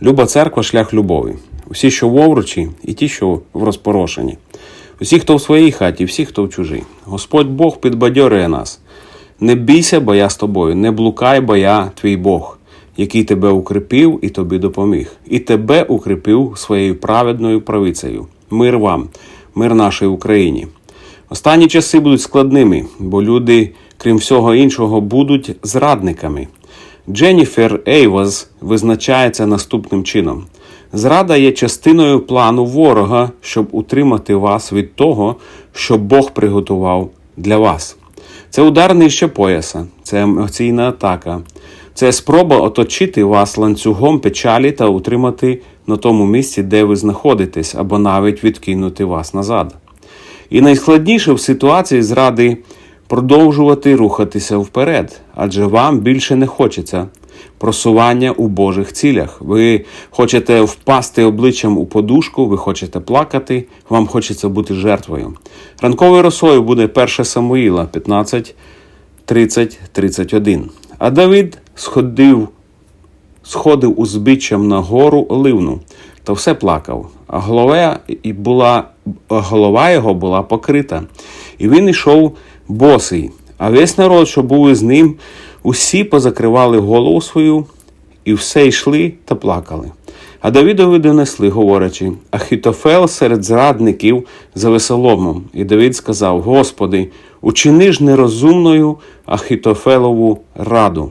Люба церква шлях любові. Усі, що в овручі, і ті, що в розпорошенні. Усі, хто в своїй хаті, всі, хто в чужій. Господь Бог підбадьорює нас. Не бійся, бо я з тобою, не блукай, бо я твій Бог, який тебе укріпив і тобі допоміг, і тебе укріпив своєю праведною правицею. Мир вам, мир нашій Україні. Останні часи будуть складними, бо люди, крім всього іншого, будуть зрадниками. Дженніфер Ейваз визначається наступним чином: зрада є частиною плану ворога, щоб утримати вас від того, що Бог приготував для вас. Це удар нижче пояса, це емоційна атака, це спроба оточити вас ланцюгом печалі та утримати на тому місці, де ви знаходитесь, або навіть відкинути вас назад. І найскладніше в ситуації зради продовжувати рухатися вперед, адже вам більше не хочеться просування у Божих цілях. Ви хочете впасти обличчям у подушку, ви хочете плакати, вам хочеться бути жертвою. Ранковою росою буде 1 Самуїла 15, 30, 31. А Давид сходив сходив узбіччям на гору оливну та все плакав. А голова, і була, голова його була покрита. І він йшов босий. А весь народ, що був із ним, усі позакривали голову свою і все йшли та плакали. А Давидові донесли, говорячи, Ахітофел серед зрадників за весоломом. І Давид сказав: Господи, учини ж нерозумною Ахітофелову раду.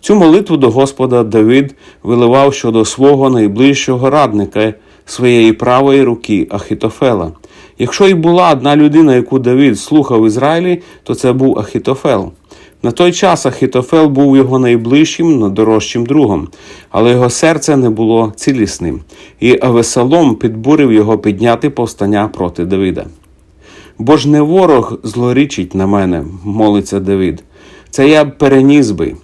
Цю молитву до Господа Давид виливав щодо свого найближчого радника, своєї правої руки Ахітофела. Якщо й була одна людина, яку Давид слухав Ізраїлі, то це був Ахітофел. На той час Ахітофел був його найближчим, найдорожчим другом, але його серце не було цілісним, і Авесалом підбурив його підняти повстання проти Давида. Бо ж не ворог злорічить на мене, молиться Давид. Це я б переніс би.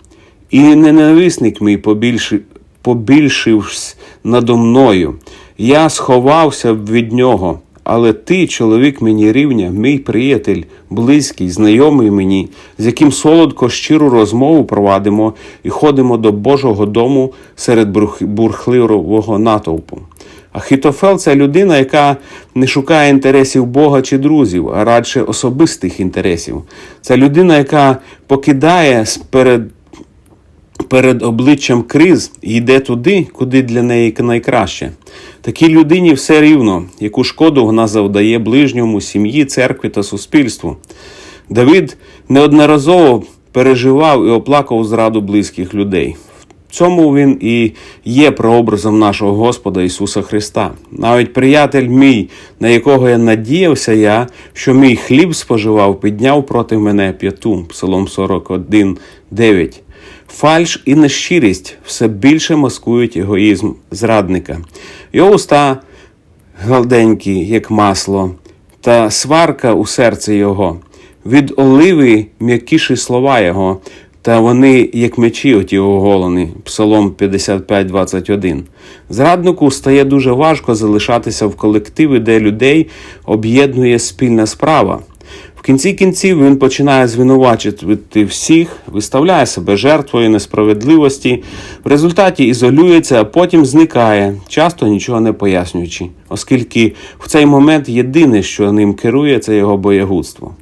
І ненависник мій побільши, побільшивсь надо мною. Я сховався б від нього. Але ти, чоловік мені рівня, мій приятель, близький, знайомий мені, з яким солодко щиру розмову провадимо і ходимо до Божого дому серед бурхливого натовпу. Ахітофел це людина, яка не шукає інтересів Бога чи друзів, а радше особистих інтересів. Це людина, яка покидає перед перед обличчям криз йде туди, куди для неї найкраще. Такій людині все рівно, яку шкоду вона завдає ближньому, сім'ї, церкві та суспільству. Давид неодноразово переживав і оплакав зраду близьких людей. В цьому він і є прообразом нашого Господа Ісуса Христа. Навіть приятель мій, на якого я надіявся я, що мій хліб споживав, підняв проти мене п'яту. Псалом 41, 9. Фальш і нещирість все більше маскують егоїзм зрадника. Його уста гладенькі, як масло, та сварка у серці його. Від оливи м'якіші слова його, та вони, як мечі, оті оголені. Псалом 55, 21. Зраднику стає дуже важко залишатися в колективі, де людей об'єднує спільна справа. В кінці кінців він починає звинувачувати всіх, виставляє себе жертвою несправедливості, в результаті ізолюється, а потім зникає, часто нічого не пояснюючи, оскільки в цей момент єдине, що ним керує, це його боягудство.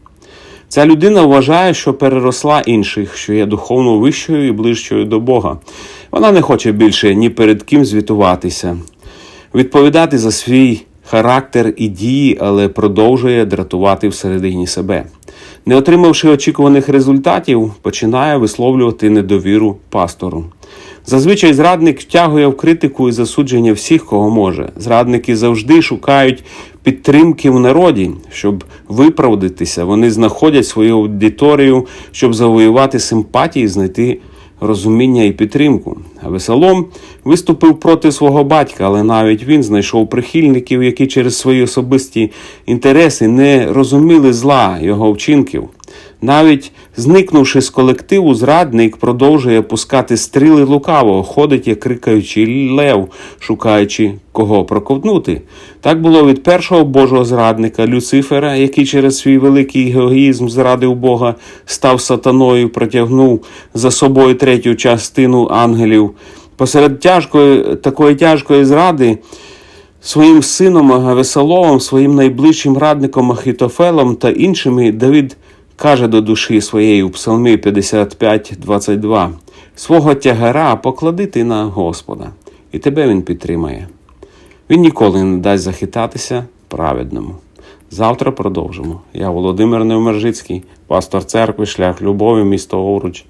Ця людина вважає, що переросла інших, що є духовно вищою і ближчою до Бога. Вона не хоче більше ні перед ким звітуватися, відповідати за свій характер і дії, але продовжує дратувати всередині себе. Не отримавши очікуваних результатів, починає висловлювати недовіру пастору. Зазвичай зрадник втягує в критику і засудження всіх, кого може. Зрадники завжди шукають підтримки в народі, щоб виправдатися. Вони знаходять свою аудиторію, щоб завоювати симпатії, знайти розуміння і підтримку. веселом виступив проти свого батька, але навіть він знайшов прихильників, які через свої особисті інтереси не розуміли зла його вчинків. Навіть зникнувши з колективу, зрадник продовжує пускати стріли лукаво, ходить, як крикаючий лев, шукаючи кого проковтнути. Так було від першого божого зрадника Люцифера, який через свій великий егоїзм зрадив Бога, став сатаною, протягнув за собою третю частину ангелів. Посеред тяжкої, такої тяжкої зради своїм сином Агавесоловом, своїм найближчим радником Ахітофелом та іншими Давид каже до душі своєї у Псалмі 55.22 Свого тягара поклади ти на Господа, і тебе він підтримає. Він ніколи не дасть захитатися праведному. Завтра продовжимо. Я Володимир Невмержицький, пастор церкви, шлях любові, місто Овруч.